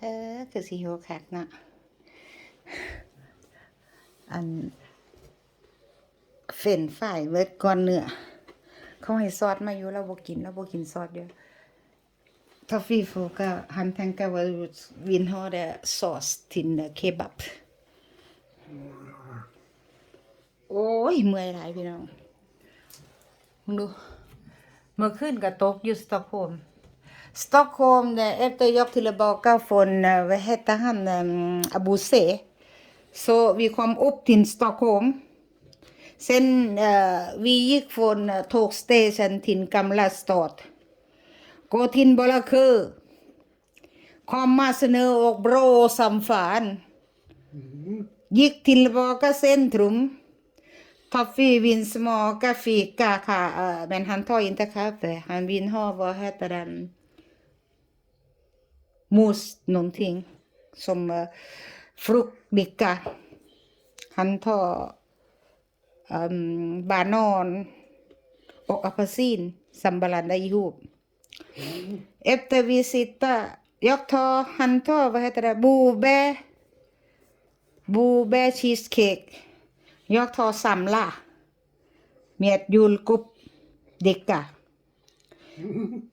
เออ คือสิโหคักนะอัน เฟ้นฝ่ายเวิร์ดก่อนเนื้อเขาให้ซอสมาอยู่เราบ่กินเราบ่กินซอสเดียวทอฟฟี่โฟก็ han tänker väl vill ha det sås till kebab โอ้ยเมื่อยหลายพี่น้องมึงดู เมื่อคืนก็ตกอยู่สตอกโฮล์ม Stockholm, eh, efter jag tillbaka från, eh, vad heter han, ehm, Abu C. Så vi kom upp till Stockholm. Sen uh, vi gick från tågstation till Gamla stad. Gå till Bollakö. Komma snö och bra som fan. Mm. Gick tillbaka centrum. Kaffe, vinsmaka, fika, ka, uh, men han tar inte kaffe. Han vill ha, vad heter den? Mos någonting. Som uh, fruktdicka. Han tar um, banan och apelsin som blandar ihop. Mm. Efter vi sitter, jag tar, han tar, vad heter det, bobä, bobä cheesecake. Jag tar samla med julkuppdicka. Sen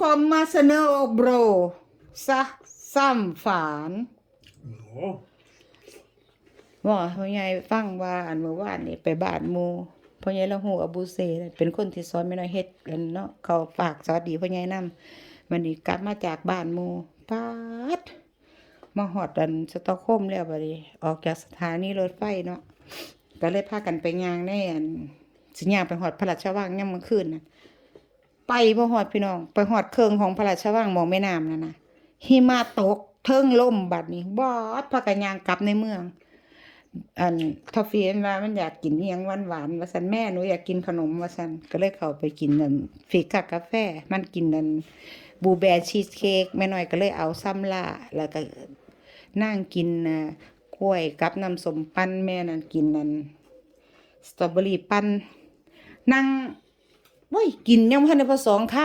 kommer snö och bro sa samfan โอ้ว่าพ่อใหญ่ฟังว่าอันเมื่อวานนี่ไปบ้านหมู่พ่อใหญ่ละหูอบูเซน่ะเป็นคนที่สอนไม่น้อยเฮ็ดกันเนาะเขาฝากสอนดีพ่อใหญ่นำมันนี่กลับมาจากบ้านหมู่ปาดมาฮอดอันสตอกโฮล์มแล้วบัดนี้ออกจากสถานีรถไฟเนาะก็เลยพากันไปย่างในอันสิย่างไปฮอดพระราชวังยามมื้อคืนน่ะ ไปบ่ฮอดพี่น้อง ไปฮอดเครื่องของพระราชวังมองแม่น้ำนั่นนะหิมะตกเทิงลมบัดนี้บอดพากันย่างกลับในเมือง อันทอฟฟี่ว่ามันอยากกินอิหยังหวานหวานว่าสันแม่หนูอยากกินขนมว่าสันก็เลยเข้าไปกินนั่นฟิกากาแฟ มันกินนั่นบูแบร์ชีสเค้กแม่น้อยก็เลยเอาซ้ำล่าแล้วก็นั่งกินนะกล้วยกับน้ำสมปั้นแม่นั่นกินนั่นสตรอเบอรี่ปั้นนั่ง ว้ยกินยังพันในพอสองค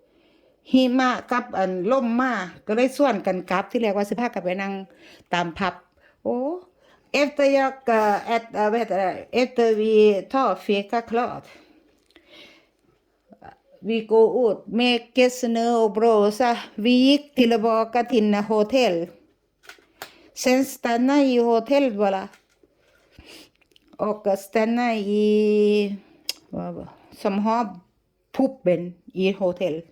ำหิมะกับอันล่มมาก็เลยส่วนกันกลับที่แรกว่าสิพากันไปนั่งตามพับ โอ้ efter jag uh, ät, uh, vad heter det, efter vi tar fika klart vi går ut mycket snö och blåsa vi gick tillbaka till hotell sen stanna i hotell bara och stanna i vad, var- som har puben i ett hotell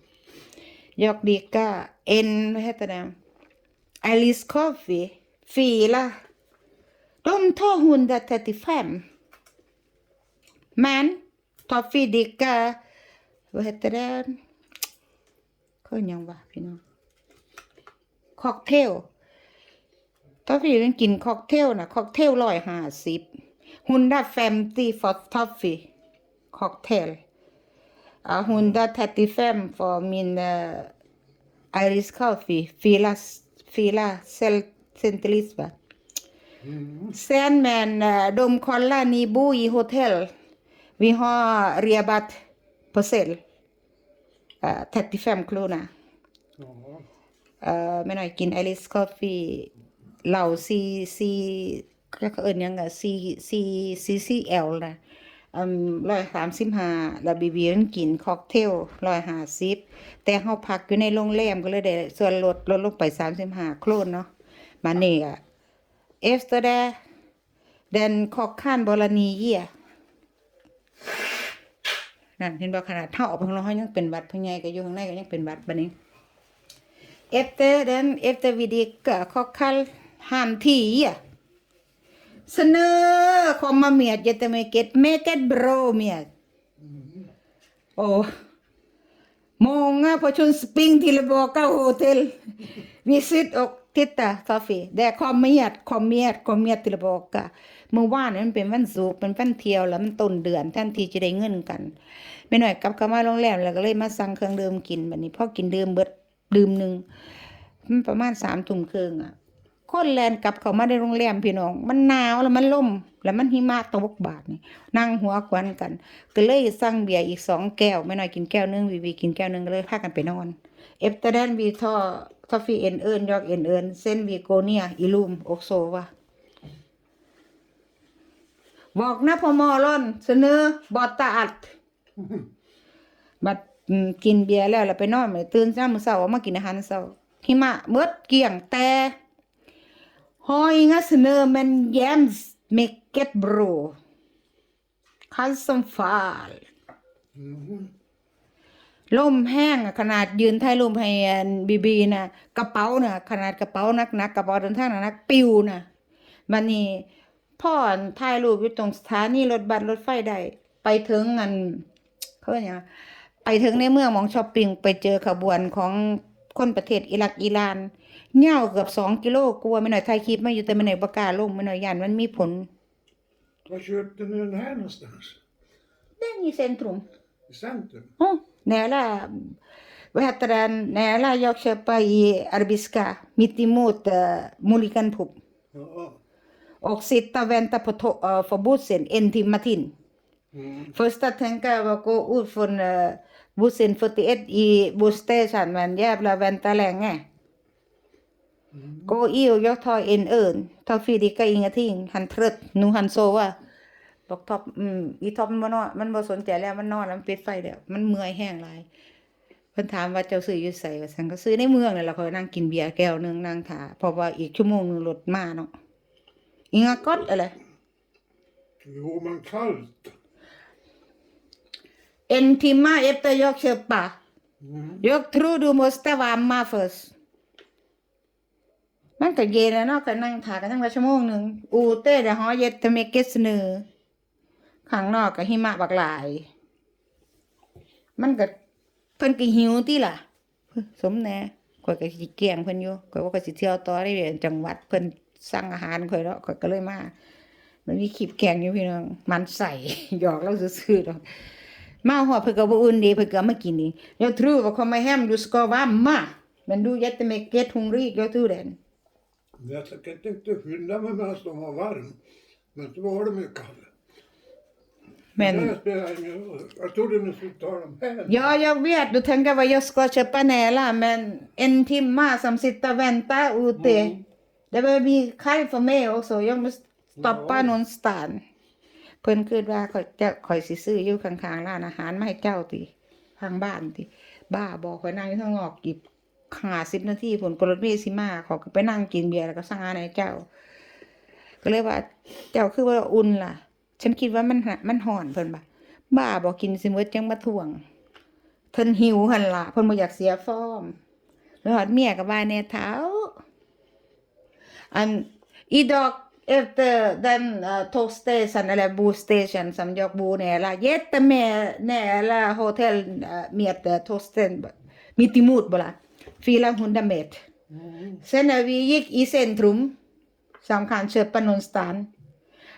jag dricker en, vad heter det, Alice Coffee, fila. De tar 135. Men Toffee dricker, vad heter det, vad va, พี่น้องค็อกเทลทอฟฟี่มันกินค็อกเทลนะค็อกเทลร้อยห้าสิบฮุนดาแฟมตี้ฟอร์ทอฟฟี่ ค็อกเทลอ่าฮุนดาทัตติแฟม for min uh, Irish coffee fila fila cel centrisva Sen men eh, de kollar ni bor i hotell. Vi har rabatt på sälj. Eh, 35 kronor. โอ้เอ่อไม่หน่อยกินไอริสกาแฟเหล่าซีซีก็เอิญยังไงซีซีซีซีเอลนะอืม ร้อยสามสิบห้าแล้วบีบีมันกินค็อกเทลร้อยห้าสิบแต่เฮาพักอยู่ในโรงแรมก็เลยได้ส่วนลดลดลงไปสามสิบห้าโครนเนาะมาเนี่อะ efter det den kockan bara nio นั่นเห็นบ่ขนาดเท่าออกไปข้างนอกเขายังเป็นหวัดพ่อใหญ่ก็อยู่ข้างในก็ยังเป็นหวัดบัดนี้ efter den efter vi dricker kockar han tio Sana komma med jättemycket. Mycket bra med. Och många personer spring tillbaka hotell. Visit och titta Safi. ยวค kom med, kom med, kom med tillbaka. เมื่อวานนั้นเป็นวันศุกเป็นวันเที่ยวแล้วมันต้นเดือนท่านทีจะได้เงินกันไม่หน่อยกลับเข้ามาโรงแรมแล้วก็เลยมาสั่งเครื่องดื่มกินแบบนี้พอกินดื่มเบิดดื่มหนึ่งประมาณสามทุ่มครึ่งอะ คนแลนกลับเขามาในโรงแรมพี่น้อง มันหนาวแล้วมันล่ม แล้วมันหิมะตกบาดนี่นั่งหัวควันกัน ก็เลยสั่งเบียร์อีกสองแก้วไม่น้อยกินแก้วนึงวีวีกินแก้วนึงก็เลยพากันไปนอน เอฟเตอร์แดนวีทอท varför en ön jag en ön sen vi går ner i Lom och sova Vakna på morgonen, snö borta allt บัดอืมกินเบียร์แล้วแล้วไปนอนมื้อตื่นเช้ามื้อเช้ามากินอาหารเช้าหิมะหมดเกลี้ยงแต่ har inga snö men jämt mycket bra. Kallt som fall. ลมแห้งขนาดยืนถ่ายรูปให้อันบีบีนะกระเป๋าน่ะขนาดกระเป๋านักๆกกระเป๋าเดินทางนักปิวนะมันนี่พ่อถ่ายรูปอยู่ตรงสถานีรถบัสรถไฟได้ไปถึงอันเขาเรียกหยังไปถึงในเมืองมองช้อปปิ้งไปเจอขบวนของ คนประเทศอิรักอิหร่านเง่าวเกือบสองกิโลกลัวไม่หน่อยถ่ายคลิปมาอยู่แต่ไม่หน่อยประกล้าลงไม่หน่อยยานมันมีผล Var köpte ni den här någonstans? เด้ i centrum I centrum? Oh, nära, vad heter den, nära jag köper i Arabiska, mitt emot uh, Mulligan pub. Ja. Och sitta och vänta på to- uh, för bussen en timme till. Mm. Första tanken var att gå ut från uh, bussen 41 i busstation, men jävlar vänta länge. Gå i och jag tar en öl. Tar Fredrika ingenting. Han trött. Nu han sover. บอกท็อปอืมอีท็อปมันบ่นอนมันบ่สนใจแล้วมันนอนแล้วมันปิดไฟแล้วมันเมื่อยแห้งหลายเพิ่นถามว่าเจ้าซื้ออยู่ไสว่าซั่นก็ซื้อในเมืองนั่นแหละเขานั่งกินเบียร์แก้วนึงนั่งท่าเพราะว่าอีกชั่วโมงนึงรถมาเนาะอิงากอดอะไร Jo, men kallt. En timme efter jag köper. Mm. Jag tror du måste värma först. มันก็เย็นแล้วเนาะก็นั่งถ่ายกันทั้งวันชั่วโมงหนึ่งอูเต้เดี๋ยวหอเย็ดจะมีเกสเนอข้างนอกก็หิมะบักหลาย มันก็เพิ่นก็หิวติล่ะ สมแน่ข่อยก็สิเกี่ยงเพิ่นอยู่ข่อยว่าก็สิเที่ยวต่อได้เรียนจังหวัดเพิ่นสั่งอาหารข่อยแล้วข่อยก็เลยมามันมีคลิปแกงอยู่พี่น้องมันใส่หยอกเราซื่อๆดอก มาหอเพิ่นก็บ่อุ่นดีเพิ่นก็เอามากินนี่ Jag tror att komma hem du ska värma. Men du är jättemycket hungrig, jag tror det. Jag tänkte inte skynda mig medan de var varm. Men så var de ju kalla. Men Det spelar ingen roll. Jag trodde ni skulle ta dem här. ja, jag vet, du tänker vad jag ska köpa nära, men en timme som sitter och väntar ute. Det börjar bli kallt för mig också. Jag måste stoppa Ja. någonstans. เพิ่นคิดว่าข่อยจะข่อยสิซื้ออยู่ข้างๆร้านอาหารมาให้เจ้าติทางบ้านติบ้าบอกข่อยนั่งอยู่ข้างนอกอีก50นาทีผลกรถเมสิมาขอก็ไปนั่งกินเบียร์แล้วก็สั่งอาหารให้เจ้า ก็เลยว่า เจ้าคือว่าอุ่นล่ะ ฉันคิดว่ามันมันห่อนเพิ่นบ่าบ้าบอกกินสิมดจังมาทวงเพิ่นหิวหันละเพิ่นบ่อยากเสียฟอร์มแล้วหอดเมียก็ว่าแน่เท้าอัน idag efter den uh, tågstationen eller busstation som jag bor nära, jättenära hotell uh, med uh, tågstationen, mitt emot bara, 400 meter. Sen när vi gick i centrum, som kan köpa någonstans,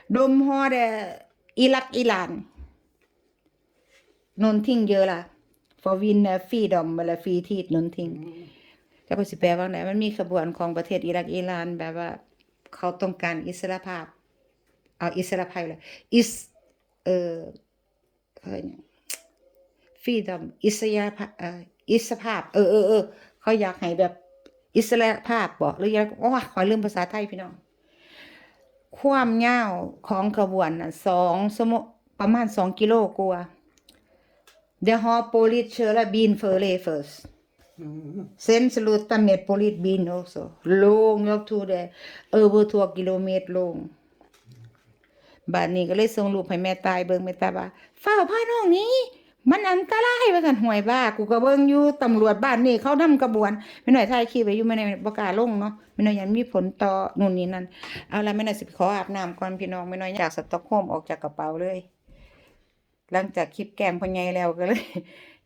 de har uh, Irak Ilan. Någonting göra för att vinna freedom eller fritid någonting. จะไปสิแปลว่าไหนมันมีขบวนของประเทศอิรักอิหร่านแบบว่า เขาต้องการอิสระภาพ เอาอิสระภาพเลยอิสเอ่อเขาเรียกหยังฟรีดอมอิสยาภาพเอ่ออิสรภาพ เออเออเออเขาอยากให้แบบอิสระภาพบอกหรือยังโอ้ขอลืมภาษาไทยพี่น้อง ความยาวของขบวนน่ะสองสมประมาณสองกิโลกว่า Det har polis köra bin före först. Mm. Sen sluta med polisbil också. Lång, jag tror det är över två kilometer lång. บ้านนี้ก็เลยส่งรูปให้แม่ตายเบิ่งแม่ตาว่าเฝ้าพาน้องนี้ มันอันตรายว่าซั่นห่วยบ้า กูก็เบิ่งอยู่ตำรวจบ้านนี้เขานำกระบวนไม่หน่อยถ่ายคลิปไว้อยู่ไม่ได้บ่กล้าลงเนาะไม่หน่อยยังมีผลต่อนู่นนี่นั่นเอาละไม่หน่อยสิขออาบน้ำก่อนพี่น้องไม่หน่อยจากสต็อกโฮมออกจากกระเป๋าเลย หลังจากคลิปแกล้งพ่อใหญ่แล้วก็เลย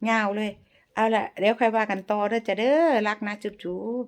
งาวเลย เอาละเดี๋ยวค่อยว่ากันต่อเด้อจ้ะเด้อรักนะจุ๊บ